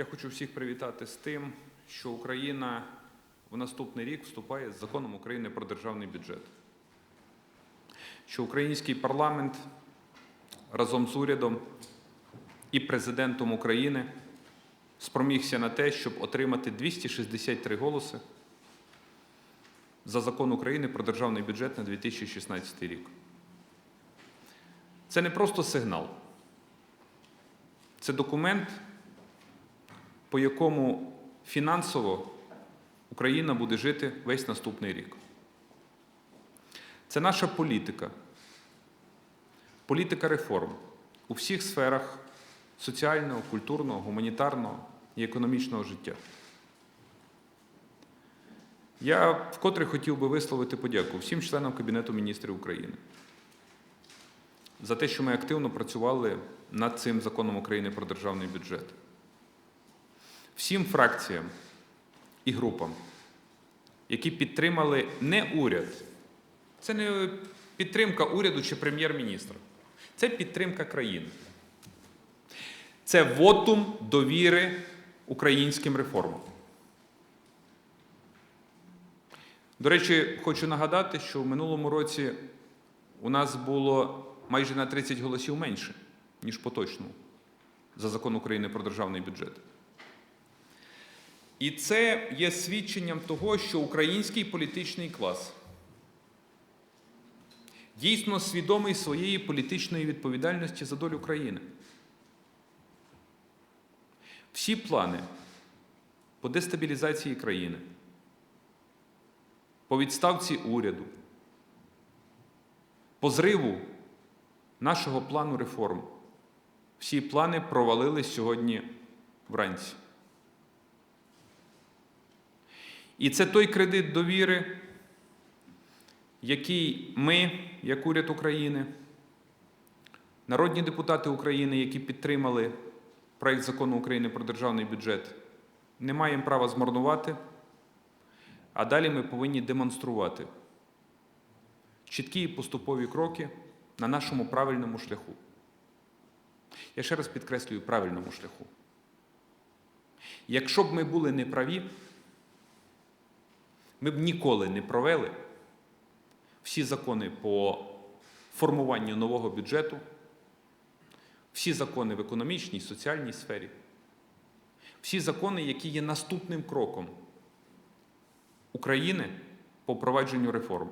Я хочу всіх привітати з тим, що Україна в наступний рік вступає з законом України про державний бюджет. Що український парламент разом з урядом і президентом України спромігся на те, щоб отримати 263 голоси за закон України про державний бюджет на 2016 рік. Це не просто сигнал, це документ, по якому фінансово Україна буде жити весь наступний рік. Це наша політика, політика реформ у всіх сферах соціального, культурного, гуманітарного і економічного життя. Я вкотре хотів би висловити подяку всім членам Кабінету міністрів України за те, що ми активно працювали над цим законом України про державний бюджет. Всім фракціям і групам, які підтримали не уряд, це не підтримка уряду чи прем'єр-міністра, це підтримка країни. Це вотум довіри українським реформам. До речі, хочу нагадати, що в минулому році у нас було майже на 30 голосів менше, ніж поточному за закон України про державний бюджет. І це є свідченням того, що український політичний клас дійсно свідомий своєї політичної відповідальності за долю країни. Всі плани по дестабілізації країни, по відставці уряду, по зриву нашого плану реформ. Всі плани провалились сьогодні вранці. І це той кредит довіри, який ми, як уряд України, народні депутати України, які підтримали проект закону України про державний бюджет, не маємо права змарнувати, а далі ми повинні демонструвати чіткі і поступові кроки на нашому правильному шляху. Я ще раз підкреслюю правильному шляху. Якщо б ми були неправі, ми б ніколи не провели всі закони по формуванню нового бюджету, всі закони в економічній, соціальній сфері, всі закони, які є наступним кроком України по провадженню реформ.